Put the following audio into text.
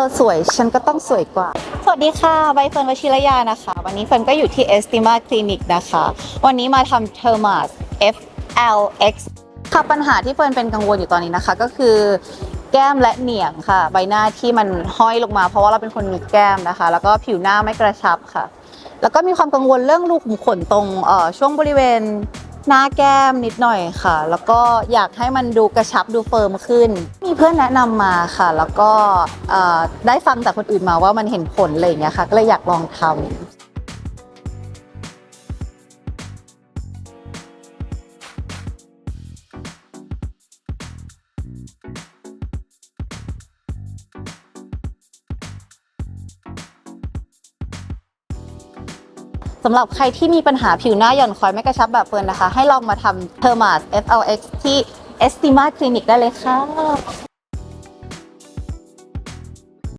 อสวยฉันก็ต้องสวยกว่า สวัสดีค่ะใบเฟิร์นวชิรยานะคะ วันนี้เฟิร์นก็อยู่ที่ Estima Clinic นะคะ วันนี้มาทำ Thermas FLX ค่ะปัญหาที่เฟิร์นเป็นกังวลอยู่ตอนนี้นะคะ ก็คือแก้มและเหนียงค่ะ ใบหน้าที่มันห้อยลงมา เพราะว่าเราเป็นคนมีแก้มนะคะ แล้วก็ผิวหน้าไม่กระชับค่ะ แล้วก็มีความกังวลเรื่องรูขุมขนตรงเอ่อช่วงบริเวณ หน้าแก้มนิดหน่อยค่ะ แล้วก็อยากให้มันดูกระชับดูเฟิร์มขึ้น มีเพื่อนแนะนำมาค่ะ แล้วก็เอ่อได้ฟังจากคนอื่นมาว่ามันเห็นผลอะไรอย่างเงี้ยค่ะ ก็เลยอยากลองทำ สำหรับใครที่มีปัญหาผิวหน้าหย่อนคอยไม่กระชับแบบเฟิร์นนะคะ ให้ลองมาทำเทอร์มาส FLX ที่ Estima Clinic ได้เลยค่ะ